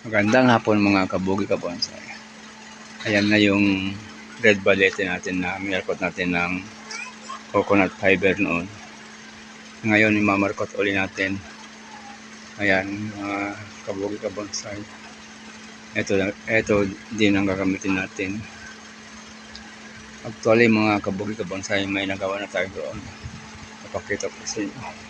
Magandang hapon mga kabugi kabonsai. Ayan na yung red balete natin na minarkot natin ng coconut fiber noon. Ngayon imamarkot uli natin. Ayan mga kabugi kabonsai. Ito, ito din ang gagamitin natin. Actually mga kabugi kabonsai may nagawa na tayo doon. Napakita ko sa inyo.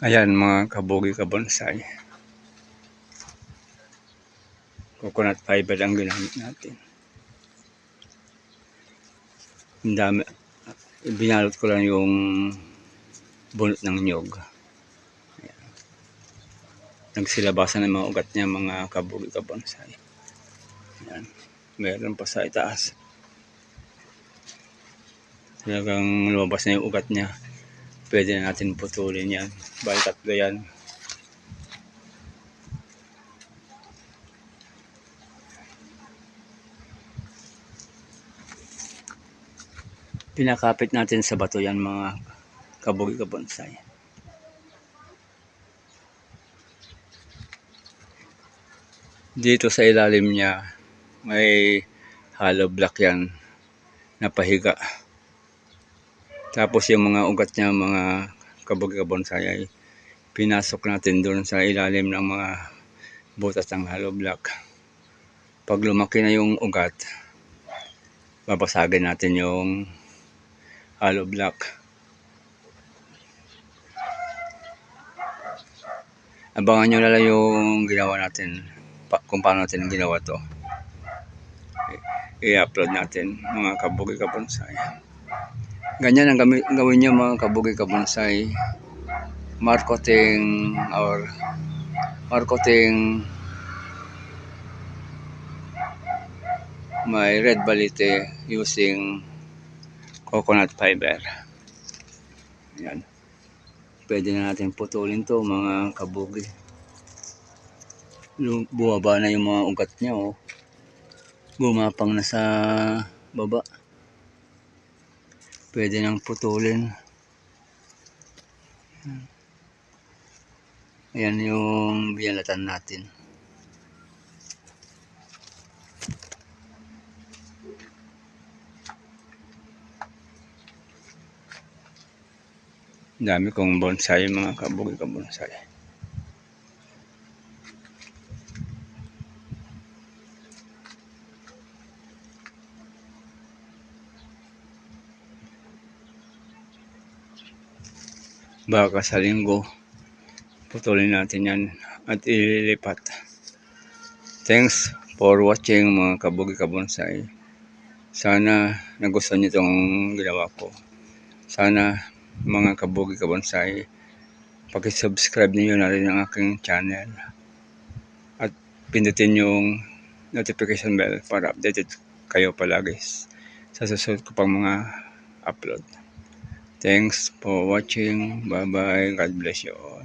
Ayan mga kabugi kabonsai. Coconut fiber ang ginamit natin. Ang dami. Binalot ko lang yung bunot ng nyog. Ayan. Nagsilabasan ng mga ugat niya mga kabugi kabonsai. Ayan. Meron pa sa itaas. Talagang lumabas na yung ugat niya pwede na natin putulin yan. Bali tatlo yan. Pinakapit natin sa bato yan mga kabugi kabonsai. Dito sa ilalim niya may hollow block yan na pahiga. Tapos yung mga ugat niya, mga kabog bonsai ay pinasok natin doon sa ilalim ng mga butas ng hollow block. Pag lumaki na yung ugat, babasagin natin yung hollow block. Abangan nyo na lang yung ginawa natin, kung paano natin ginawa to. I-upload natin mga kabugi kabonsai. Ganyan ang gami- gawin niyo mga kabugi kabonsai. Marketing or marketing my red balite using coconut fiber. Yan. Pwede na natin putulin to mga kabugi. Bumaba na yung mga ugat niya oh. Gumapang na sa baba pwede nang putulin. Ayan yung binalatan natin. Dami kong bonsai mga kabugi ka baka sa linggo putulin natin yan at ililipat. Thanks for watching mga kabugi kabonsai sana nagustuhan nyo itong ginawa ko. Sana mga kabugi kabonsai pakisubscribe niyo na rin ang aking channel. At pindutin yung notification bell para updated kayo palagi sa susunod ko pang mga upload Thanks for watching. Bye bye. God bless you all.